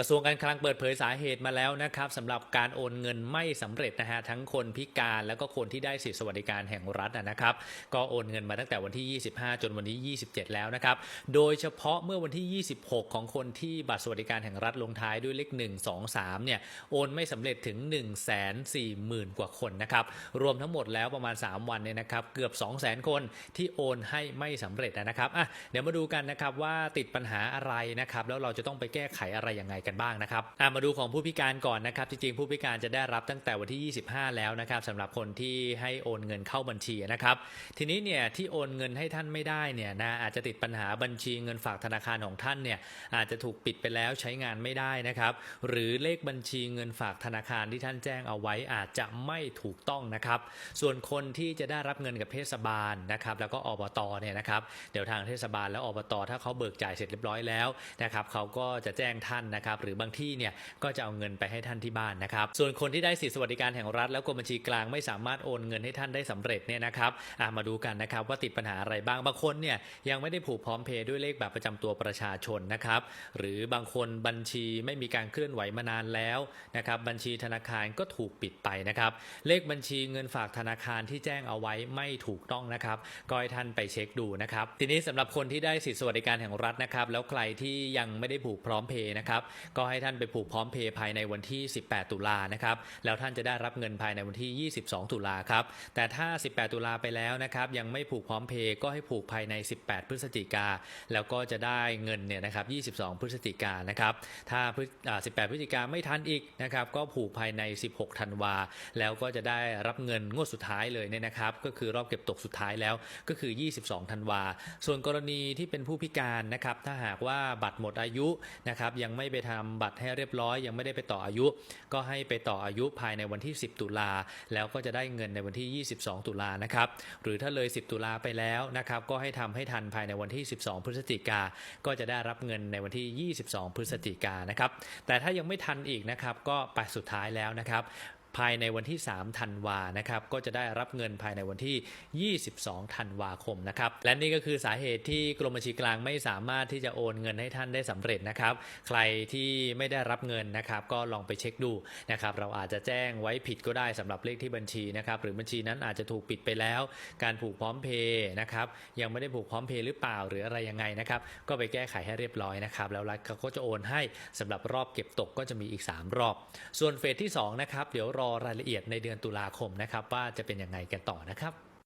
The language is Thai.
กระทรวงการคลังเปิดเผยสาเหตุมาแล้วนะครับสำหรับการโอนเงินไม่สำเร็จนะฮะทั้งคนพิการแล้วก็คนที่ได้สิทธิสวัสดิการแห่งรัฐนะครับ ก็โอนเงินมาตั้งแต่วันที่ 25 จนวันที่ 27 แล้วนะครับ โดยเฉพาะเมื่อวันที่ 26 ของคนที่บัตรสวัสดิการแห่งรัฐลงท้ายด้วยเลข 1 2 3 เนี่ยโอนไม่สำเร็จถึง 1 4 0 0 0 0 กว่าคนนะครับรวมทั้งหมดแล้วประมาณ 3 วันเนี่ยนะครับเกือบ 200,000 คนที่โอนให้ไม่สำเร็จนะครับอะเดี๋ยวมาดูกันนะครับว่าติดปัญหาอะไรนะครับแล้วเราจะต้องไปแก้ไขอะไรยังไงกันบ้างนะครับมาดูของผู้พิการก่อนนะครับ จริงๆ ผู้พิการจะได้รับตั้งแต่วันที่ 25 แล้วนะครับสำหรับคนที่ให้โอนเงินเข้าบัญชีนะครับ ทีนี้เนี่ยที่โอนเงินให้ท่านไม่ได้เนี่ยนะอาจจะติดปัญหาบัญชีเงินฝากธนาคารของท่านเนี่ยอาจจะถูกปิดไปแล้วใช้งานไม่ได้นะครับ หรือเลขบัญชีเงินฝากธนาคารที่ท่านแจ้งเอาไว้อาจจะไม่ถูกต้องนะครับ ส่วนคนที่จะได้รับเงินกับเทศบาลนะครับแล้วก็อบตเนี่ยนะครับเดี๋ยวทางเทศบาลแล้วอบตถ้าเขาเบิกจ่ายเสร็จเรียบร้อยแล้วนะครับเขาก็จะแจ้งท่านนะครับหรือบางที่เนี่ยก็จะเอาเงินไปให้ท่านที่บ้านนะครับ ส่วนคนที่ได้สิทธิสวัสดิการแห่งรัฐ แล้วกรมบัญชีกลางไม่สามารถโอนเงินให้ท่านได้สำเร็จเนี่ยนะครับมาดูกันนะครับว่าติดปัญหาอะไรบ้างบางคนเนี่ยยังไม่ได้ผูกพร้อมเพย์ด้วยเลขบัตรประจำตัวประชาชนนะครับหรือบางคนบัญชีไม่มีการเคลื่อนไหวมานานแล้วนะครับบัญชีธนาคารก็ถูกปิดไปนะครับ เลขบัญชีเงินฝากธนาคารที่แจ้งเอาไว้ไม่ถูกต้องนะครับก็ให้ท่านไปเช็คดูนะครับ ทีนี้สำหรับคนที่ได้สิทธิสวัสดิการแห่งรัฐนะครับ แล้วใครที่ยังไม่ได้ผูกพร้อมเพย์นะครับก็ให้ท่านไปผูกพร้อมเพย์ภายในวันที่ 18 ตุลานะครับ แล้วท่านจะได้รับเงินภายในวันที่ 22 ตุลาครับ แต่ถ้า 18 ตุลาไปแล้วนะครับ ยังไม่ผูกพร้อมเพย์ก็ให้ผูกภายใน 18 พฤศจิกา แล้วก็จะได้เงินเนี่ยนะครับ 22 พฤศจิกานะครับ ถ้า 18 พฤศจิกาไม่ทันอีกนะครับ ก็ผูกภายใน 16 ธันวา แล้วก็จะได้รับเงินงวดสุดท้ายเลยเนี่ยนะครับ ก็คือรอบเก็บตกสุดท้ายแล้ว ก็คือ 22 ธันวา ส่วนกรณีที่เป็นผู้พิการนะครับ ถ้าหากว่าบัตรหมดอายุนะครับ ยังไม่ไปทำบัตรให้เรียบร้อย ยังไม่ได้ไปต่ออายุ ก็ให้ไปต่ออายุภายในวันที่ 10 ตุลา แล้วก็จะได้เงินในวันที่ 22 ตุลานะครับ หรือถ้าเลย 10 ตุลาไปแล้วนะครับ ก็ให้ทำให้ทันภายในวันที่ 12 พฤศจิกา ก็จะได้รับเงินในวันที่ 22 พฤศจิกานะครับ แต่ถ้ายังไม่ทันอีกนะครับ ก็ไปสุดท้ายแล้วนะครับ ภายในวันที่ 3 ธันวานะครับ ก็จะได้รับเงินภายในวันที่ 22 ธันวาคมนะครับ และนี่ก็คือสาเหตุที่กรมบัญชีกลางไม่สามารถที่จะโอนเงินให้ท่านได้สำเร็จนะครับ ใครที่ไม่ได้รับเงินนะครับ ก็ลองไปเช็คดูนะครับ เราอาจจะแจ้งไว้ผิดก็ได้สำหรับเลขที่บัญชีนะครับ หรือบัญชีนั้นอาจจะถูกปิดไปแล้ว การผูกพร้อมเพย์นะครับ ยังไม่ได้ผูกพร้อมเพย์หรือเปล่าหรืออะไรยังไงนะครับ ก็ไปแก้ไขให้เรียบร้อยนะครับ แล้วรัฐก็จะโอนให้สำหรับรอบเก็บตกก็จะมีอีก 3 รอบ ส่วนเฟสที่2นะครับ เดี๋ยวรอรายละเอียดในเดือนตุลาคมนะครับ ว่าจะเป็นยังไงกันต่อนะครับ